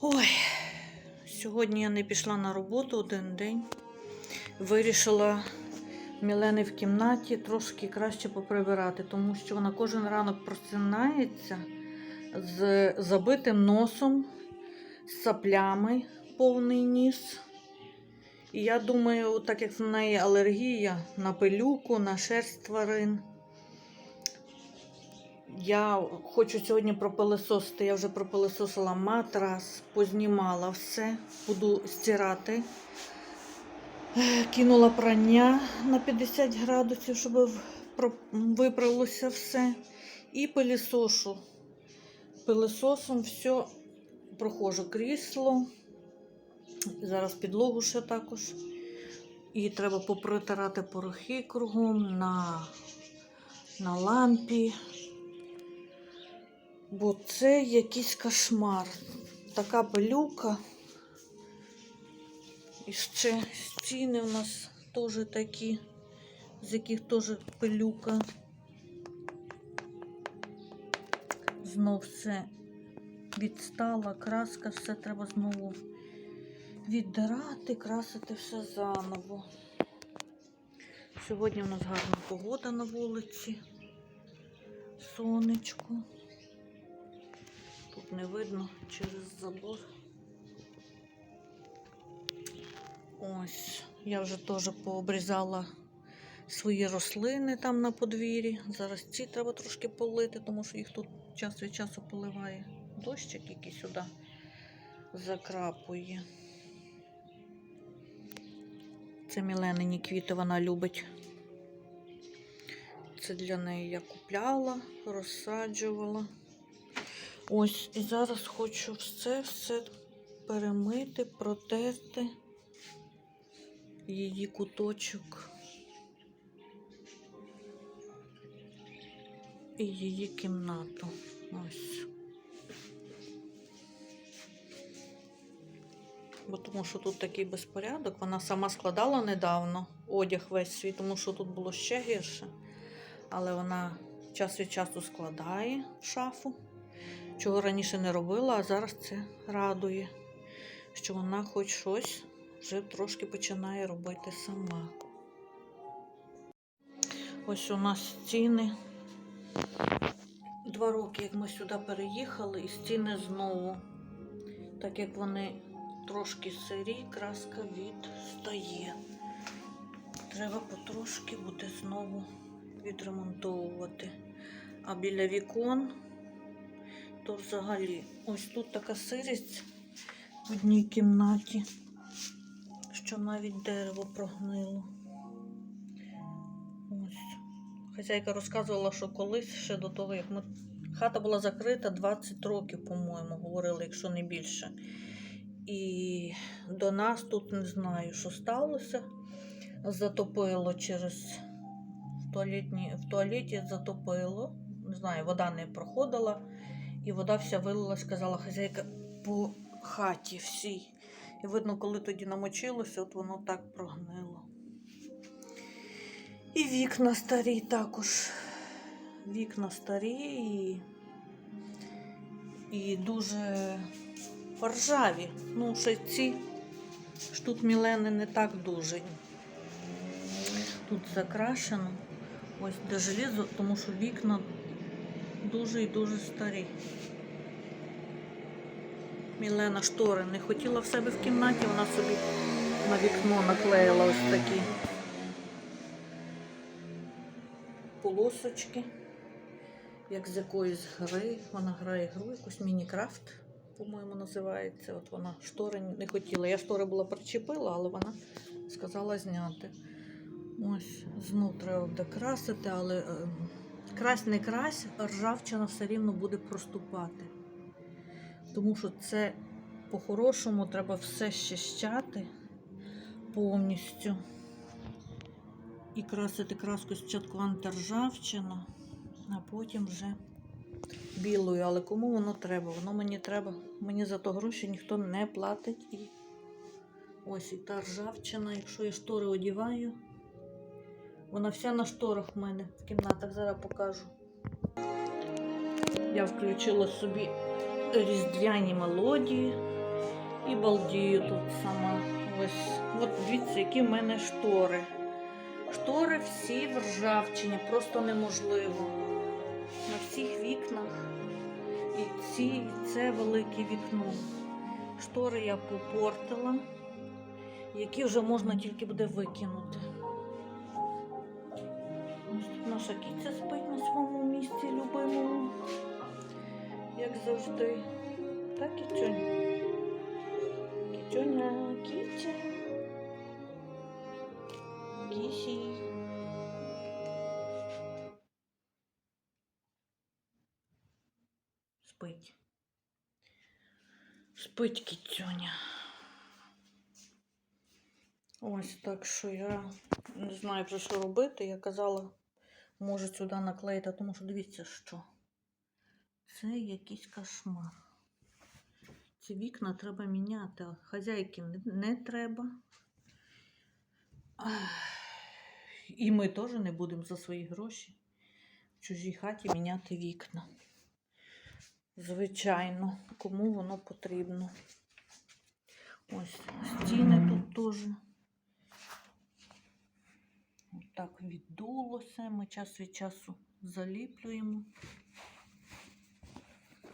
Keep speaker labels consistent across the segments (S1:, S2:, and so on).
S1: Ой, сьогодні я не пішла на роботу один день. Вирішила Мілени в кімнаті трошки краще поприбирати, тому що вона кожен ранок просинається з забитим носом, з саплями, повний ніс. І я думаю, так як в неї алергія на пилюку, на шерсть тварин. Я хочу сьогодні пропилисосити. Я вже пропилисосила матрас, познімала все, буду стирати. Е, Кинула прання на 50 градусів, щоб випралося все. І пилісошу. Пилисосом все проходжу крісло. Зараз підлогу ще також. І треба попритирати порохи кругом на, на лампі. Бо це якийсь кошмар. Така пилюка. І ще стіни у нас теж такі, з яких теж пилюка. Знов все відстала, краска, все треба знову віддирати, красити все заново. Сьогодні у нас гарна погода на вулиці. Сонечко. Тут не видно через забор. Ось, я вже теж пообрізала свої рослини там на подвір'ї. Зараз ці треба трошки полити, тому що їх тут час від часу поливає дощик, який сюди закрапує. Це міленині квіти вона любить. Це для неї я купляла, розсаджувала. Ось, і зараз хочу все все перемити, протерти її куточок і її кімнату. Ось. Бо тому що тут такий безпорядок. Вона сама складала недавно одяг весь свій, тому що тут було ще гірше. Але вона час від часу складає в шафу, чого раніше не робила, а зараз це радує, що вона хоч щось вже трошки починає робити сама. Ось у нас стіни. Два роки, як ми сюди переїхали, і стіни знову, так як вони трошки сирі, краска відстає. Треба потрошки буде знову відремонтовувати. А біля вікон то взагалі ось тут така сирість в одній кімнаті, що навіть дерево прогнило. Ось. Хазяйка розказувала, що колись ще до того, як ми. Хата була закрита 20 років, по-моєму, говорили, якщо не більше. І до нас тут не знаю, що сталося. Затопило через в туалеті затопило. Не знаю, вода не проходила, і вода вся вилилась, сказала хазяйка, по хаті всій. І видно, коли тоді намочилося, от воно так прогнило. І вікна старі також. Вікна старі і, і дуже ржаві. Ну, ще ці ж тут мілени не так дуже. Тут закрашено. Ось де желізо, тому що вікна дуже і дуже старі. Мілена штори не хотіла в себе в кімнаті, вона собі на вікно наклеїла ось такі полосочки, як з якоїсь гри. Вона грає гру, якусь Мінікрафт, по-моєму, називається. От вона штори не хотіла. Я штори була причепила, але вона сказала зняти. Ось, знов треба буде красити, але е, крась не крась, ржавчина все рівно буде проступати. Тому що це по-хорошому треба все щищати повністю. І красити краску спочатку антиржавчину, а потім вже білою. Але кому воно треба? Воно мені треба. Мені за то гроші ніхто не платить. І ось і та ржавчина, якщо я штори одіваю, вона вся на шторах в мене в кімнатах. Зараз покажу. Я включила собі різдвяні мелодії. І балдію тут сама. Ось, от дивіться, які в мене штори. Штори всі в ржавчині, просто неможливо. На всіх вікнах. І ці, і це велике вікно. Штори я попортила, які вже можна тільки буде викинути. Наша кіця спить на своєму місці любимому, як завжди. Так, кіцюнь. Кіцюня, кіця. Кісі. Спить. Спить кіцюня. Ось так що я не знаю вже, що робити. Я казала, може сюди наклеїти, тому що дивіться, що. Це якийсь кошмар. Ці вікна треба міняти, а хазяйки не, треба. І ми теж не будемо за свої гроші в чужій хаті міняти вікна. Звичайно, кому воно потрібно. Ось стіни тут теж. Так віддулося. Ми час від часу заліплюємо,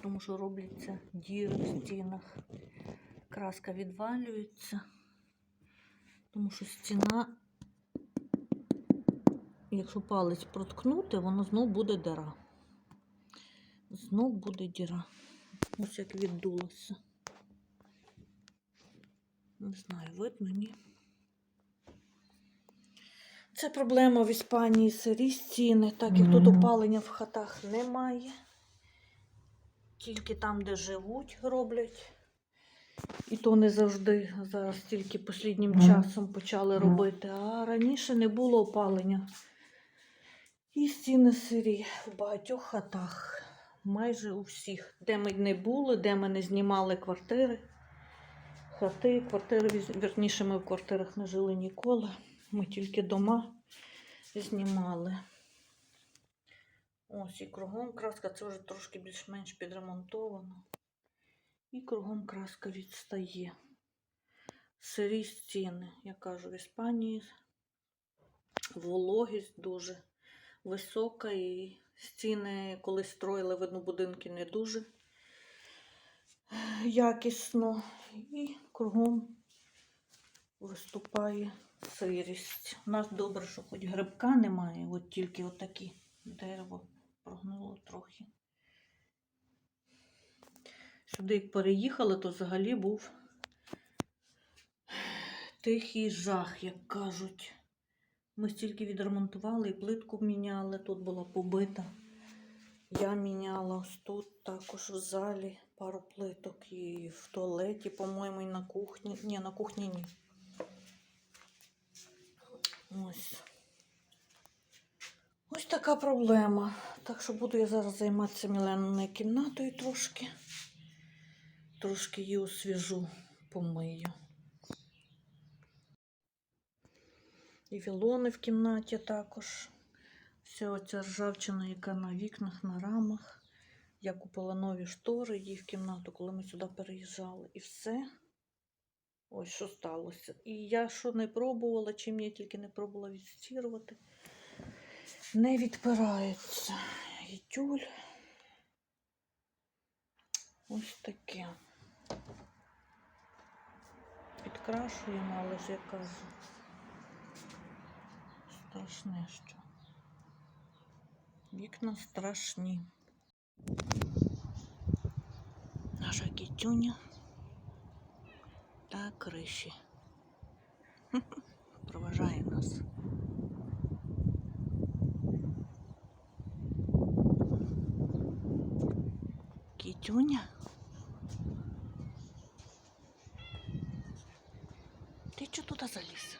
S1: тому що робляться діри в стінах. Краска відвалюється, тому що стіна, якщо палець проткнути, воно знов буде дира. Знов буде діра. Ось як віддулося. Не знаю, видно, ні. Це проблема в Іспанії сирі стіни, так як тут опалення в хатах немає. Тільки там, де живуть, роблять. І то не завжди зараз тільки останнім часом почали робити. А раніше не було опалення. І стіни сирі в багатьох хатах. Майже у всіх. Де ми не були, де ми не знімали квартири. Хати, квартири, вірніше, ми в квартирах не жили ніколи. Ми тільки дома знімали. Ось і кругом краска, це вже трошки більш-менш підремонтовано. І кругом краска відстає. Сирі стіни, я кажу, в Іспанії вологість дуже висока, і стіни, коли строїли, видно, будинки не дуже якісно. І кругом виступає сирість. У нас добре, що хоч грибка немає, от тільки отакі дерево прогнуло трохи. Сюди як переїхали, то взагалі був тихий жах, як кажуть. Ми стільки відремонтували і плитку міняли, тут була побита. Я міняла ось тут, також в залі пару плиток і в туалеті, по-моєму, і на кухні. Ні, на кухні ні. Ось. Ось така проблема. Так що буду я зараз займатися Міленою кімнатою трошки. Трошки її освіжу, помию. І вілони в кімнаті також. Вся оця ржавчина, яка на вікнах, на рамах. Я купила нові штори їй в кімнату, коли ми сюди переїжджали. І все. Ось що сталося. І я що не пробувала, чим я тільки не пробувала відстірувати. Не відпирається. І тюль. Ось таке. Підкрашуємо, але ж я кажу. Страшне що. Вікна страшні. Наша кітюня та криші. Проважає нас. Кітюня. Ти чого туди заліз?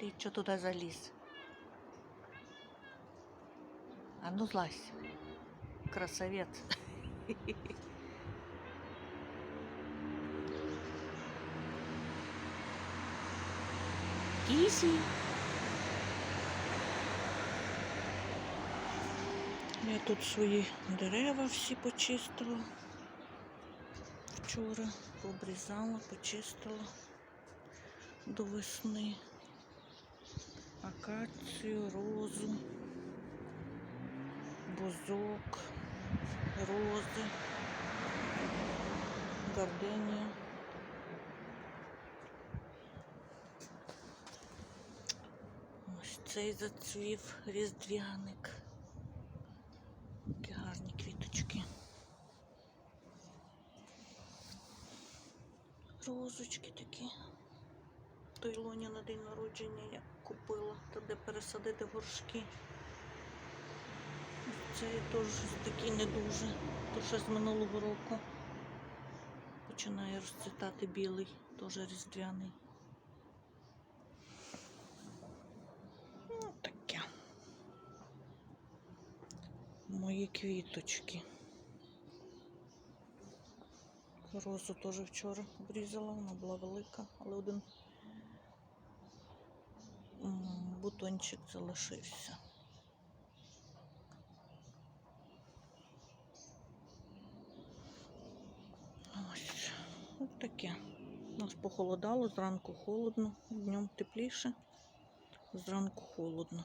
S1: Ти чого туди заліз? А ну злазь. Красавец. Кисі. Я тут свої дерева всі почистила. вчора пообрізала, почистила до весни. Акацію, розу, бузок, рози, гарденія. Ось цей зацвів різдвяник. Які гарні квіточки. Розочки такі. Той лоні на день народження я купила, та де пересадити горшки. Цей теж такий не дуже. То ще з минулого року починає розцвітати білий, теж різдвяний. Ну, таке. Мої квіточки. Розу теж вчора обрізала, вона була велика, але один бутончик залишився. Ось, ось таке. Нас похолодало, зранку холодно, днем тепліше, зранку холодно.